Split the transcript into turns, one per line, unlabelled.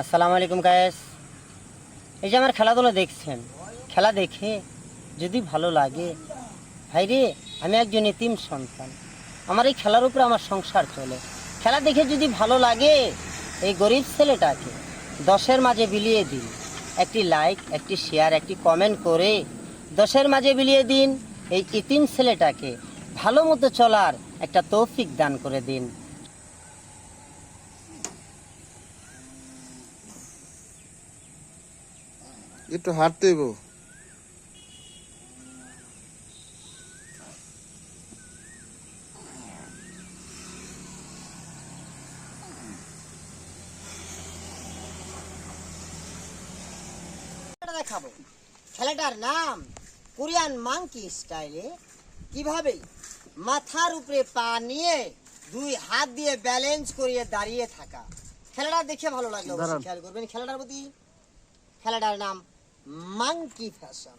আসসালামু আলাইকুম গায়েস এই যে আমার খেলাধুলা দেখছেন, খেলা দেখে যদি ভালো লাগে, ভাই রে, আমি একজন এতিম সন্তান। আমার এই খেলার উপরে আমার সংসার চলে। খেলা দেখে যদি ভালো লাগে, এই গরিব ছেলেটাকে দশের মাঝে বিলিয়ে দিন। একটি লাইক একটি শেয়ার একটি কমেন্ট করে দশের মাঝে বিলিয়ে দিন। এই ইতিম ছেলেটাকে ভালো মতো চলার একটা তৌফিক দান করে দিন।
একটু হাঁটতে
খেলাটা দেখাবো। খেলাটার নাম কোরিয়ান মাংকি স্টাইলে। কীভাবে মাথার উপরে পা নিয়ে দুই হাত দিয়ে ব্যালেন্স করিয়ে দাঁড়িয়ে থাকা। খেলাটা দেখে ভালো লাগল খেয়াল করবেন। খেলাটার প্রতি খেলাটার নাম মাংকি ফ্যাশন